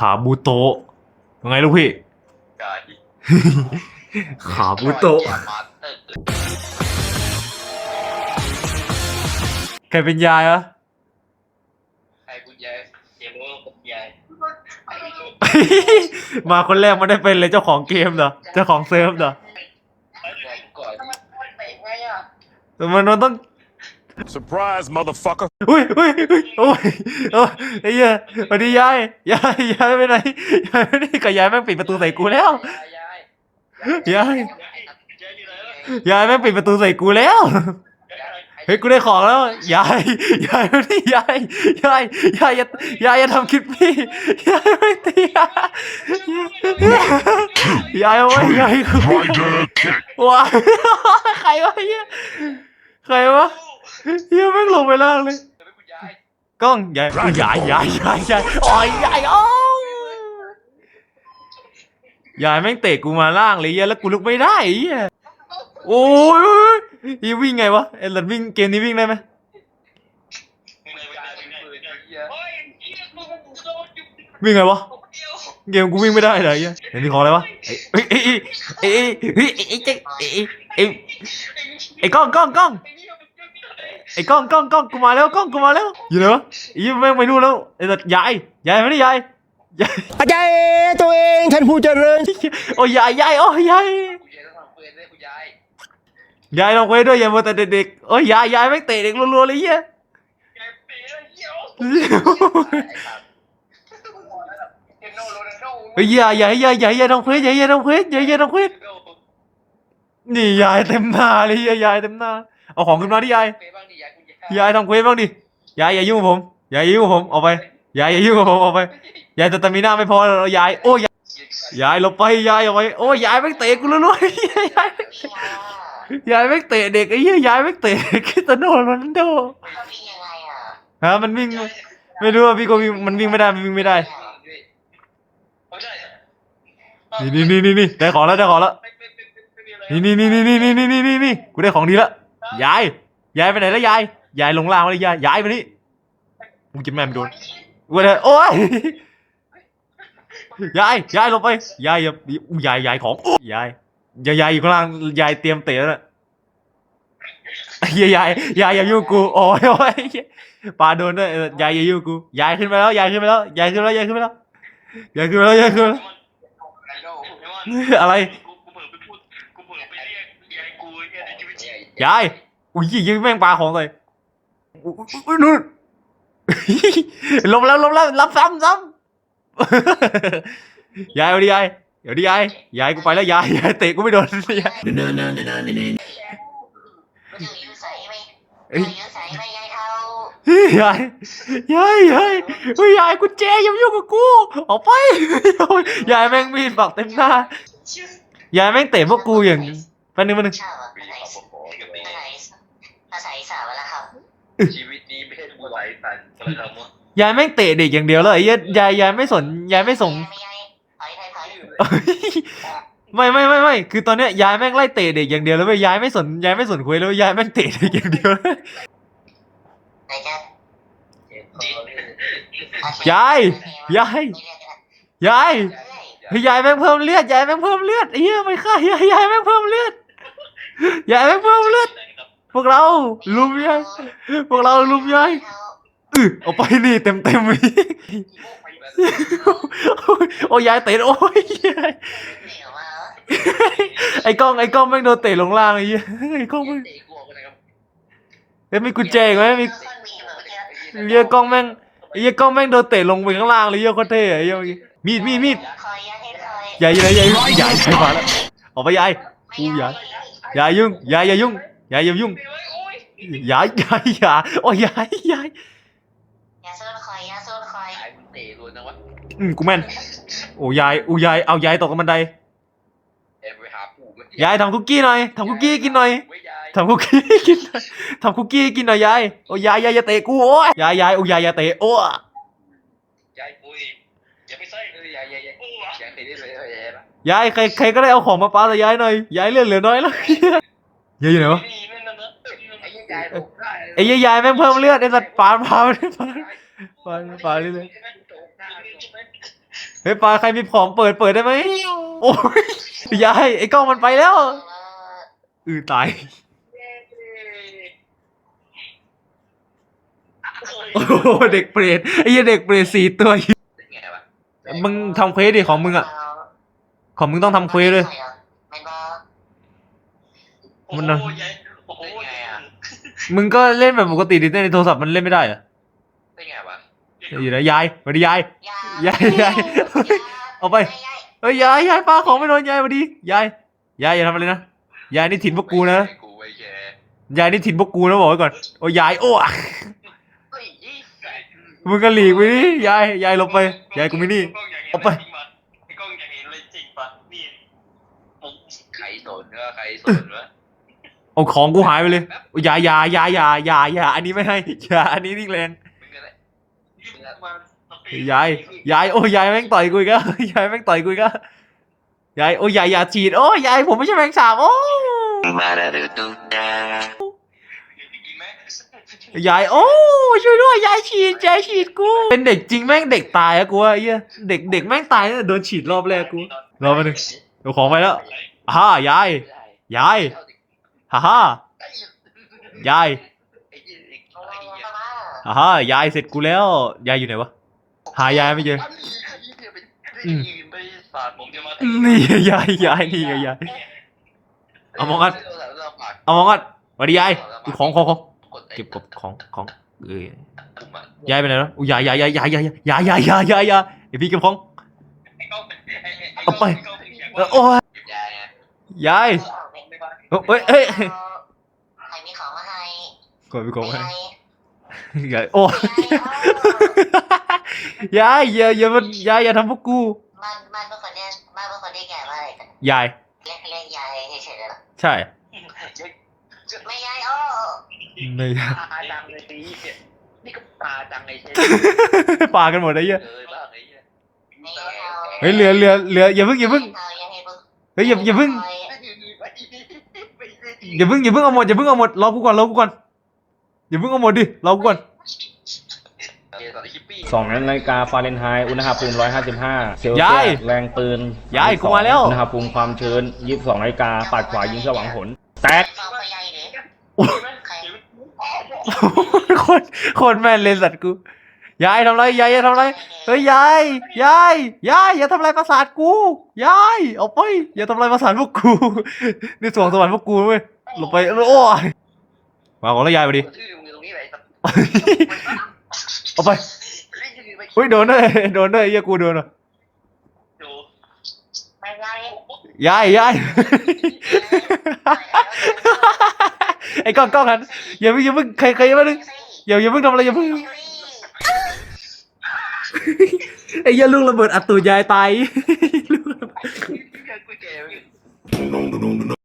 ขาบูโตะยังไงลูกพี่ กายขาบูโตะอย่ามาเออใครเป็นยายวะ ใครคุณยายเกมเมอร์คุณยายมาคนแรกมันได้เป็นเลยเจ้าของเกมเหรอ เจ้าของเซิร์ฟเหรอบอกก่อนแต่มันมันต้อง Surprise, motherfucker. อุ้ยอุ้ยอุ้ยโอ้ยโอ้ยไอ้เหี้ยสวัสดียายยายยายไปไหนยายไปไหนกับยายแม่งปิดประตูใส่กูแล้ว ยายยายยายยายแม่งปิดประตูใส่กูแล้ว เฮ้ยกูได้ของแล้วยายยายไม่ได้ยายยายยายอย่ายายอย่าทำคลิปพี่ยายไม่ตียายยายเอาไว้ยายกูว้าใครวะเฮียใครวะ เฮียแม่งลงไปล่างเลยคุณยายกล้องยายยายยายยายยายโอ้ยยายโอ้ยยายแม่งเตะกูมาล่างเลยเฮียแล้วกูลุกไม่ได้เฮียโอ้ยอีวิ่งไงวะเอ็นหลันวิ่งเกมนี้วิ่งได้ไหมวิ่งไงวะเกมกูวิ่งไม่ได้เลยเหี้ยเห็นมีของอะไรวะเอ้ยเอ้ยเอ้ยเอ้ยเอ้ยเอ้ยเอ้ยเอ้ยเอ้ยไอ้กล้องกล้องกล้อง ไอ้กล้องกล้องกล้องกูมาแล้วกล้องกูมาแล้วอยู่ไหนวะอีแม่งไม่รู้แล้วไอ้สัตว์ยายยายมาดิยายยายอาจารย์ตัวเองท่านผู้เจริญโอ้ยยายยายโอ้ยยายคุณยายต้องทำเพื่อนด้วยคุณยายยายลองคุยด้วยอย่ามัวแต่เด็กๆโอ้ยยายยายแม่งเตะเด็กรัวๆเลยเหี้ยเอ็นโนโรนัลโดเฮ้ยยายยายยายยายยายทำเควสยายยายทำเควสยายยายทำเควสนี่ยายเต็มหน้าเลยเหี้ยยายเต็มหน้า เอาของขึ้นมาดิยายเฟบ้างดิยายคุณยายยายทำเควสบ้างดิยายอย่ายุ่งกับผมยายอย่ายุ่งกับผมออกไปยายอย่ายุ่งกับผมออกไปยายสตามิน่าไม่พอแล้วยายโอ้ยายยายหลบไปยายออกไปโอ้ยยายแม่งเตะกูรัวๆยายยายยายแม่งเตะเด็กไอ้เหี้ยยายแม่งเตะคริสเตยโนโรนัลโดฮะมันวิ่งไม่รู้ว่าพี่ก็วิ่งมันวิ่งไม่ได้มันวิ่งไม่ได้ไม่ใช่นี่นี่นี่นี่นี่ได้ของแล้วได้ของแล้วนี่นี่นี่นี่นี่นี่นี่นี่นี่กูได้ของดีแล้ว ยาย ยายไปไหนแล้วยาย ยายลงล่างมาเลยยาย ยายมานี่มึงกินแม่มนโดนกูเลยโอ้ย ยาย ยายลงไป ยายอย่าอุ๊ยยาย ยายของยยาย ยายยายอยู่ข้างล่าง ยายเตรียมเตะแล้วน่ะยายยายยายอย่ายุ่งกู โอ้ยโอ้ยปาโดนด้วยเออยายอย่ายุ่งกู ยายขึ้นไปแล้ว ยายขึ้นไปแล้ว ยายขึ้นไปแล้ว ยายขึ้นไปแล้ว ยายขึ้นไปแล้ว ยายขึ้นไปแล้ว อะไร ยาย อุ้ยยิงแม่งปลาของเลยอุ๊ยอุ๊ยนู่นลงแล้วลงแล้วรับซ้ำซ้ำยายเอาดิยายเดี๋ยวดิยายยายกูไปแล้วยายยายเตะกูไม่โดนยายเอ้ยยายยายยายเฮ้ยยายกุญแจอย่ามายุ่งกับกูออกไปยายแม่งมีดปักเต็มหน้ายายแม่งเตะพวกกูอย่างแป๊บนึงแป๊บนึง ภาษาอีสานแล้วครับ ชีวิตนี้ไม่ใช่ภาษาอีสานกระทำวะยายแม่งเตะเด็กอย่างเดียวเลยไอ้เหี้ยยายยายไม่สนยายไม่ส่ง ไม่ใช่ถอยถอยถอยไม่ไม่ไม่ไม่คือตอนเนี้ยยายแม่งไล่เตะเด็กอย่างเดียวแล้วเว้ยยายไม่สนยายไม่สนคุยแล้วเว้ยยายแม่งเตะเด็กอย่างเดียวเลยไหนจะยายยายยายเฮ้ยยายแม่งเพิ่มเลือดยายแม่งเพิ่มเลือดไอ้เหี้ยไม่ฆ่ายายยายแม่งเพิ่มเลือด ยายแม่งเพิ่มเลือดพวกเราลุมยายพวกเราลุมยายอือเอาไปนี่เต็มเต็มเลยโอ้ยยายเตะโอ้ยยายไอ้กล้องไอ้กล้องแม่งโดนเตะลงล่างไอ้เหี้ยไอ้กล้องแม่งเตะกูออกไปนะครับเอ้ยมีกุญแจอีกไหมมีเหี้ยกล้องแม่งไอ้เหี้ยกล้องแม่งโดนเตะลงไปข้างล่างเลยเหี้ยโคตรเท่อะไอ้เหี้ยเมื่อกี้มีดมีดมีดคอยยาให้คอยยายอยู่ไหนยายยายยายมาแล้วออกไปยายกูยา ยยายยุ่งยายอย่ายุ่งยายอย่ายุ่งยายยายอย่าโอ้ยยายยายยาโซนคอยยาโซนคอยยายมึงเตะรวนนะวะอืมกูแม่นโอ้ยายอู้ยายเอายายตกกับบันไดเอ็มไปหาปู่มั้ยายทำคุกกี้หน่อยทำคุกกี้กินหน่อยไว้ยายทำคุกกี้กินหน่อยทำคุกกี้กินหน่อยยายโอ้ยยายยายอย่าเตะกูโอ้ยยายยายโอ้ยยายอย่าเตะโอ้ยยายปุ้ยอย่าไปใส่เลยยายยายยายยายเตะได้เลยยายละ ยายใครใครก็ได้เอาของมาปาใส่ยายหน่อยยายเลือดเหลือน้อยแล้วยายอยู่ไหนวะไอ้ยายยายแม่งเพิ่มเลือดไอ้สัตว์ปาปาดปาปาปาเรื่อยเฮ้ยปลาใครมีของเปิดเปิดได้ไหมโอ้ยยายไอ้กล้องมันไปแล้วอือตายโอ้โหเด็กเปรตไอ้เหี้ยเด็กเปรตสี่ตัวมึงทำเควสดิของมึงอะ ของมึงต้องทำเควสเลย ไม่บอมันน่ะโอ้ยายโอ้โหไงอะมึงก็เล่นแบบปกติดิในโทรศัพท์มันเล่นไม่ได้เหรอเป็นไงวะอยู่นะยายสวัสดียาย ยายยายเอาไปเฮ้ยยายยายปลาของไม่โดนยายสวัสดียายยายอย่าทำอะไรนะยายนี่ถิ่นพวกกูนะกูไว้แกยายนี่ถิ่นพวกกูนะบอกไว้ก่อนโอ้ยายโอ้เฮ้ยยี่ไก่มึงก็หลีกไปดิยายยายหลบไปยายกูไม่นี่ เอาไป ไอ้กล้องอยากเห็นอะไรจริงปะนี่ผมใครส นวะใครสนวะเอาของกูหายไปเลยโอ้ยยายยายยายยายยายยาอันนี้ไม่ให้อยาอันนี้นี่แรงมึงอะไรยายยายโอ้ยยายแม่งต่อยกูอีกแล้วยายแม่งต่อยกูอีกแล้วยายโอ้ยยายอย่าฉีดโอ้ยยายผมไม่ใช่แมงสาบโอ้กินไหมยายโอ้ช่วยด้วยยายฉีดยายฉีดกู เป็นเด็กจริงแม่งเด็กตายอะกูว่าไอ้เหี้ยเด็กเด็กแม่งตายเนี่ยโดนฉีดรอบแรกกูรอมาหนึ่งเดี๋ยวของไปแล้ว ฮ่ายาย ยาย ฮ่าฮ่ายายไอ้ยี่ไอ้โอ้ไอ้ยยี่มาฮ่าฮ่ายายเสร็จกูแล้ว ยายอยู่ไหนวะ หายายไม่เจออืมไปสาดผมจะมานี่ยายยายนี่ไงยาย เอามองกันเอามองกันสวัสดียายดูของของของเก็บกบของของเอ้ยยายไปไหนแล้วอุ้ยยายยายยายยายยายยายยายยายยายยายเดี๋ยวพี่เก็บของเอาไปเออโอ้ย ยายไงยายเอ้ยเอ้ยใครมีของมาให้กดไปกดไปไม่ให้ยายโอ้ยยายอย่าอย่ามันยายอย่าทำพวกกูบ้านบ้านเป็นคนเรียกบ้านเป็นคนเรียกยายว่าอะไรกันยาย เรียกเรียกยายเฉยๆเลยเหรอใช่ไม่ยายโอ้ไม่ตาจังเลยนี่นี่ก็ตาจังไอ้เช่ปากันหมดเลยเหี้ยเลยบ้างไอ้เหี้ยไม่ยายเอาเฮ้ยเหลือเหลือเหลืออย่าเพิ่งอย่าเพิ่งเอาอย่าให้พึ่งเฮ้ยอย่าอย่าเพิ่ง อย่าเพิ่งอย่าเพิ่งเอาหมดอย่าเพิ่งเอาหมดรอกูก่อนรอกูก่อนอย่าเพิ่งเอาหมดดิรอกูก่อนเกสรฮิปปี้สองนาฬิกาฟาเรนไฮต์อุณหภูมิ 155 เซลเซียายยสแรงปืนยายกูมาแล้ว อุณหภูมิความชื้น 22นาฬิกาปัดขวายิงสว่างหนแตกฟังพ่อยายดิโอ้ยใครโคตรโคตรแม่นเลยสัตว์กู ยายทำไรยายอย่าทำไรเฮ้ยยายยายยายอย่าทำไรประสาทกูยายเอาไปอย่าทำไรประสาทพวกกูนี่สวงสวรรค์พวกกูเว้ยหลบไปโอ้ยมาของแล้วยายไปดิชื่อมึงตรงนี้ไหนสักเอาไปเฮ้ยโดนด้วยโดนด้วยไอ้เหี้ยกูโดนอะดูไม่ยายยายยายไอ้กล้องกล้องหันอย่าเพิ่งอย่าเพิ่งใครใครอย่าเพิ่งอย่าอย่าเพิ่งทำอะไรอย่าเพิ่ง ไอ้เหี้ยลูกระเบิดอัดตูดยายตายกูแก